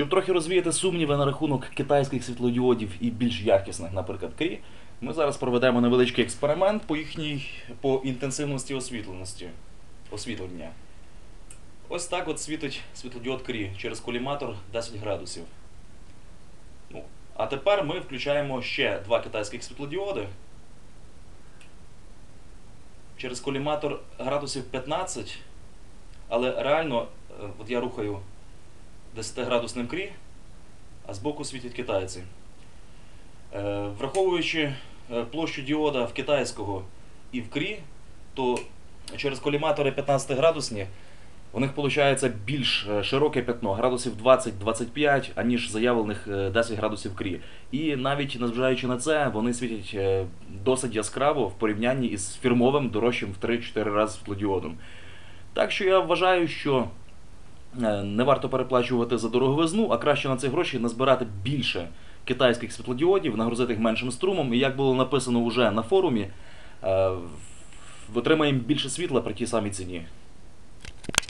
Щоб трохи розвіяти сумніви на рахунок китайських світлодіодів і більш якісних, наприклад, крі, ми зараз проведемо невеличкий експеримент по їхній по інтенсивності освітленості, освітлення. Ось так от світить світлодіод крі через коліматор 10 градусів. Ну, а тепер ми включаємо ще два китайських світлодіоди. Через коліматор градусів 15, але реально, е, от я рухаю 10-градусним крі, а збоку світять китайці. Е, Враховуючи е, площу діода в китайського і в крі, то через коліматори 15-градусні у них виходить більш е, широке пятно, градусів 20-25, аніж заявлених е, 10 градусів крі. І навіть незважаючи на це, вони світять досить яскраво в порівнянні із фірмовим дорожчим в 3-4 рази світлодіодом. Так що я вважаю, що не варто переплачувати за дороговизну, а краще на ці гроші назбирати більше китайських світлодіодів, нагрузити їх меншим струмом. І як було написано вже на форумі, витримаємо отримаємо більше світла при тій самій ціні.